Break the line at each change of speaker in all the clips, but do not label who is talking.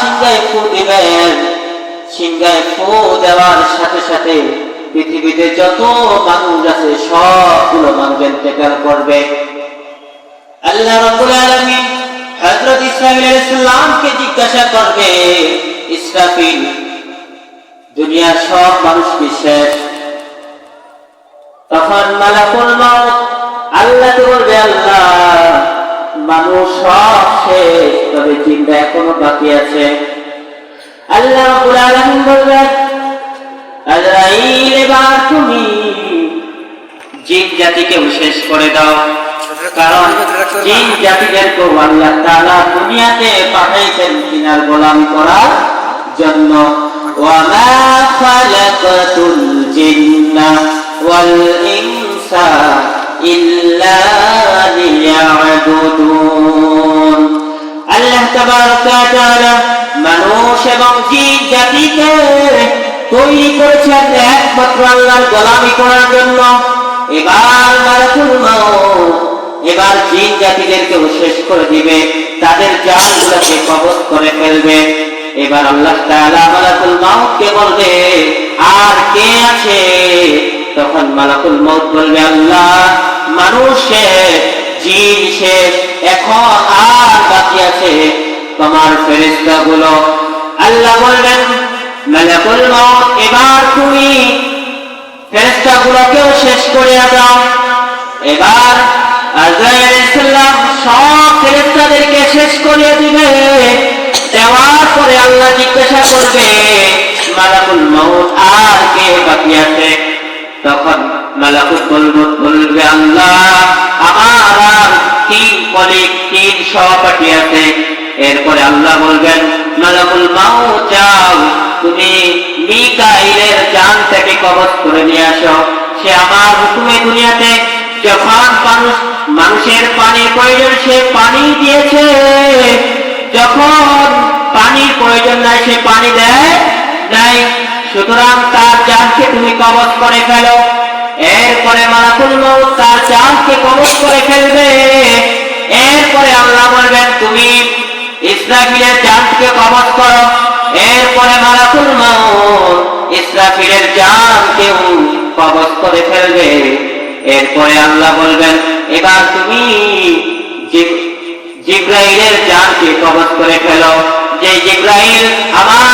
সিংহায় ফু দিবেন। সিংহায় ফু দেওয়ার সাথে সাথে পৃথিবীতে যত মানুষ আছে, সবগুলো করবে। আল্লাহ রাব্বুল আলামিন হযরত আলাইহিস জিজ্ঞাসা করবে, ইসরাফিল, দুনিয়ার সব মানুষ শেষ? তখন মালাকুল মাউত আল্লাহ তো বলবে, আল্লাহ মানুষ সব শেষ তবে চিন্তা এখনো বাকি আছে আল্লাহ রাব্বুল আলামিন বলবেন আজরাইল এবার তুমি জিন জাতিকেও শেষ করে দাও কারণ জিন জাতিদেরকেও আল্লাহ তাআলা দুনিয়াতে পাঠাইছেন কিনার গোলাম করার জন্য وما خلقت الجن والإنس إلا ليعبدون আল্লাহ তাবারক ওয়া তাআলা মানুষ এবং জিন জাতিকে তৈরি করেছেন একমাত্র আল্লাহর গোলামি করার জন্য এবার মালাকুল মাউত এবার জিন জাতিদেরকেও শেষ করে দিবে তাদের জানগুলোকে কবজ করে ফেলবে এবার আল্লাহ তাআলা মালাকুল মাউতকে বলবে আর কে আছে তখন মালাকুল মাউত বলবে আল্লাহ মানুষ শেষ জিন শেষ এখন আর বাকি আছে। তোমার ফেরেশতা গুলো আল্লাহ বলবেন, মালাকুল মাউত, এবার তুমি ফেরেশতা গুলোকেও শেষ করে দাও। এবার আজরাইল আলাইহিস সালাম সব ফেরেশতাদেরকে শেষ করে দিবে। দেওয়ার পরে আল্লাহ জিজ্ঞাসা করবে, মালাকুল মাউত, আর কে বাকি আছে? তখন আমার আর তিন কলিক তিন আছে? এরপরে আল্লাহ বলবেন, মালাকুল মাউত যাও, তুমি মিকাইলের জান থেকে কবজ করে নিয়ে আসো। সে আমার হুকুমে দুনিয়াতে যখন মানুষ মানুষের পানির প্রয়োজন, সে পানি দিয়েছে। যখন পানির প্রয়োজন নাই, সে পানি দেয় নাই। সুতরাং তার জানকে তুমি কবজ করে ফেলো। এরপরে মালাকুল মৌত তার জানকে কবজ করে ফেলবে। এরপরে আল্লাহ বলবেন, তুমি ইসরাফিলের জানকে কবজ করো। এরপরে মালাকুল মৌত ইসরাফিলের জানকেও কবজ করে ফেলবে। এরপরে আল্লাহ বলবেন, এবার তুমি জিব- জিব্রাইলের জানকে কবজ করে ফেলো। যে জিব্রাইল আমার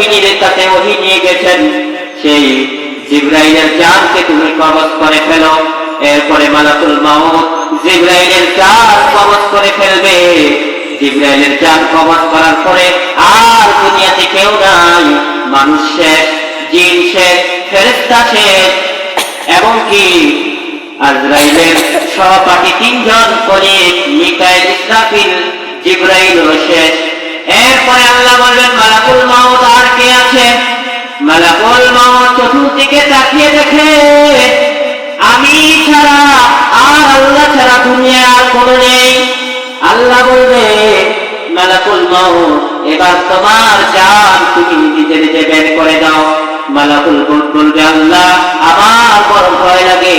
নবীদের কাছে ওহি নিয়ে গেছেন। সেই জিব্রাইলের জানকে তুমি কবজ করে ফেলো। এরপরে মালাকুল মাউত জিব্রাইলের জান কবজ করে ফেলবে। জিব্রাইলের জান কবজ করার পরে আর দুনিয়াতে কেউ নাই। মানুষ শেষ, জিন শেষ ফেরেস্তা শেষ। এবং কি আজরাইলের সহপাঠী তিনজন কলিগ মিকাইল ইসরাফিল জিব্রাইল শেষ। এরপরে আল্লাহ বলবেন, মালাকুল মাউত আর কে আছে? মালাকুল মাউত চতুর্দিকে তাকিয়ে দেখে, আমি ছাড়া আর আল্লাহ ছাড়া দুনিয়া আর কোনো নেই। আল্লাহ বলবে, মালাকুল মাউত, এবার তোমার জান তুমি নিজে নিজে বের করে দাও। মালাকুল বলবে, আল্লাহ, আমার বড় ভয় লাগে।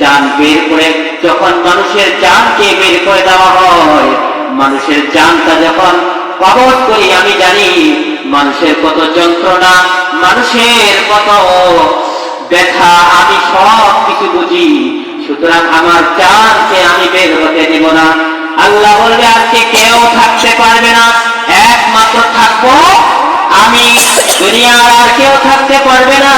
জান বের করে, যখন মানুষের জানকে বের করে দেওয়া হয়, মানুষের জানটা যখন কবজ করি, আমি জানি মানুষের কত যন্ত্রণা, মানুষের কত ব্যথা, আমি সব কিছু বুঝি। সুতরাং আমার জানকে আমি বের হতে দিব না। আল্লাহ বলবে, আজকে কেউ থাকতে পারবে না। একমাত্র থাকব আমি। দুনিয়ার আর কেউ থাকতে পারবে না।